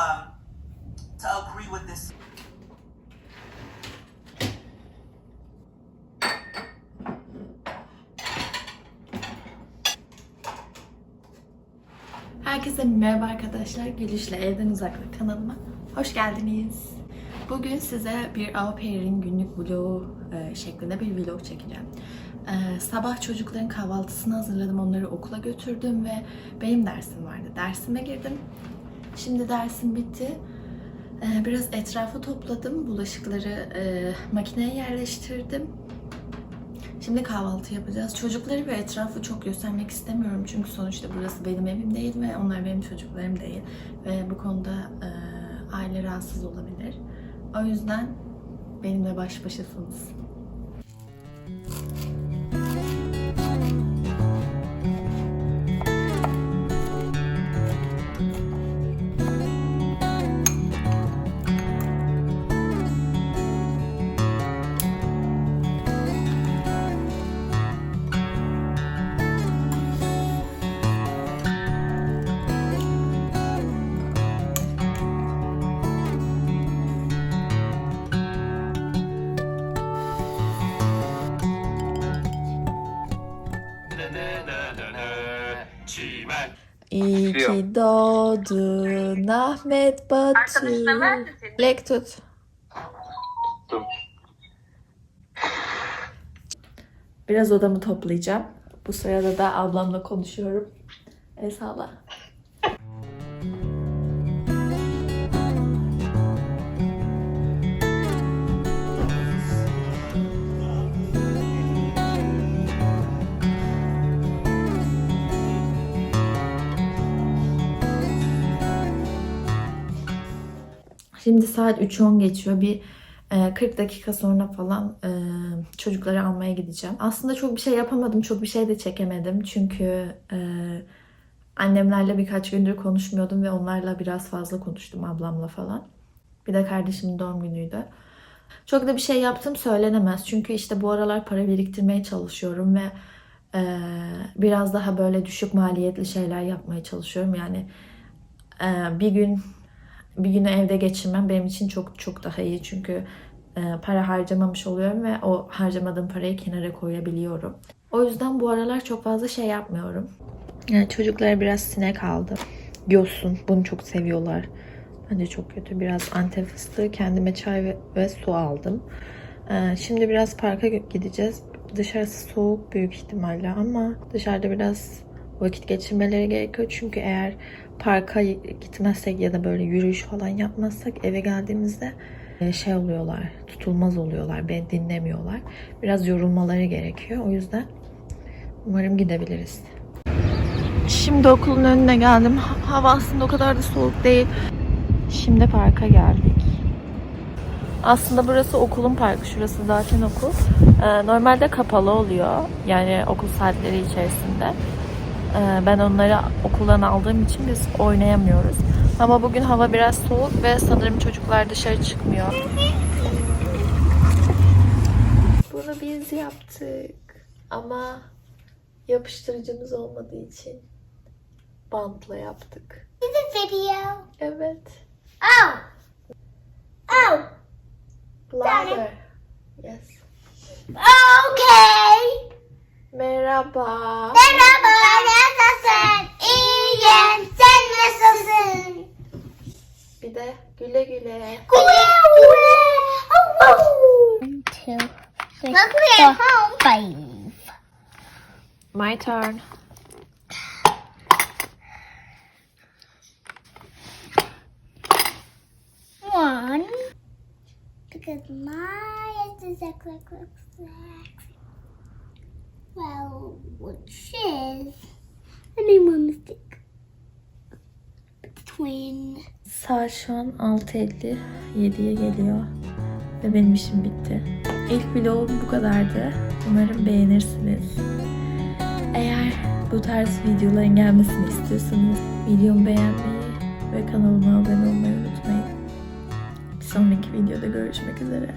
um, to agree with this. Herkese merhaba arkadaşlar. Gülüşle Evden Uzakta kanalıma hoş geldiniz. Bugün size bir au pair'in günlük vlogu e, şeklinde bir vlog çekeceğim. E, sabah çocukların kahvaltısını hazırladım, onları okula götürdüm ve benim dersim vardı. Dersime girdim. Şimdi dersim bitti. E, biraz etrafı topladım. Bulaşıkları e, makineye yerleştirdim. Şimdi kahvaltı yapacağız. Çocukları ve etrafı çok göstermek istemiyorum. Çünkü sonuçta burası benim evim değil ve onlar benim çocuklarım değil. Ve bu konuda e, aile rahatsız olabilir. O yüzden benimle baş başasınız. Çimen. İyi ki doğdun Ahmet seni. Lek tut. Biraz odamı toplayacağım. Bu sırada da ablamla konuşuyorum. El sağla. Şimdi saat 3.10 geçiyor. Bir e, 40 dakika sonra falan e, çocukları almaya gideceğim. Aslında çok bir şey yapamadım. Çok bir şey de çekemedim. Çünkü e, annemlerle birkaç gündür konuşmuyordum ve onlarla biraz fazla konuştum ablamla falan. Bir de kardeşimin doğum günüydü. Çok da bir şey yaptım söylenemez. Çünkü işte bu aralar para biriktirmeye çalışıyorum ve e, biraz daha böyle düşük maliyetli şeyler yapmaya çalışıyorum. Yani e, bir gün bir günü evde geçirmem benim için çok çok daha iyi. Çünkü e, para harcamamış oluyorum ve o harcamadığım parayı kenara koyabiliyorum. O yüzden bu aralar çok fazla şey yapmıyorum. Yani çocuklara biraz sinek aldı. Yosun. Bunu çok seviyorlar. Bence çok kötü. Biraz antep fıstığı, kendime çay ve, ve su aldım. E, şimdi biraz parka gideceğiz. Dışarısı soğuk büyük ihtimalle ama dışarıda biraz vakit geçirmeleri gerekiyor. Çünkü eğer parka gitmezsek ya da böyle yürüyüş falan yapmazsak eve geldiğimizde e, şey oluyorlar, tutulmaz oluyorlar, beni dinlemiyorlar. Biraz yorulmaları gerekiyor. O yüzden umarım gidebiliriz. Şimdi okulun önüne geldim. Ha- Hava aslında o kadar da soğuk değil. Şimdi parka geldik. Aslında burası okulun parkı. Şurası zaten okul. Ee, normalde kapalı oluyor. Yani okul saatleri içerisinde. Ee, ben onları okuldan aldığım için biz oynayamıyoruz. Ama bugün hava biraz soğuk ve sanırım çocuklar dışarı çıkmıyor. Bunu biz yaptık. Ama yapıştırıcımız olmadığı için bantla yaptık. İs video. Evet. Oh. Oh. Louder. Yes. Okay. Merhaba. Merhaba? İyiyim. Sen nasılsın? Bir de güle güle. Güle güle. One, four, five. My turn. One. Because my is looks like. Well, which is a name on the stick. Twin. Saat şu an 6.50. 7'ye geliyor. Ve benim işim bitti. İlk vlogum bu kadardı. Umarım beğenirsiniz. Eğer bu tarz videoların gelmesini istiyorsanız videomu beğenmeyi ve kanalıma abone olmayı unutmayın. Bir sonraki videoda görüşmek üzere.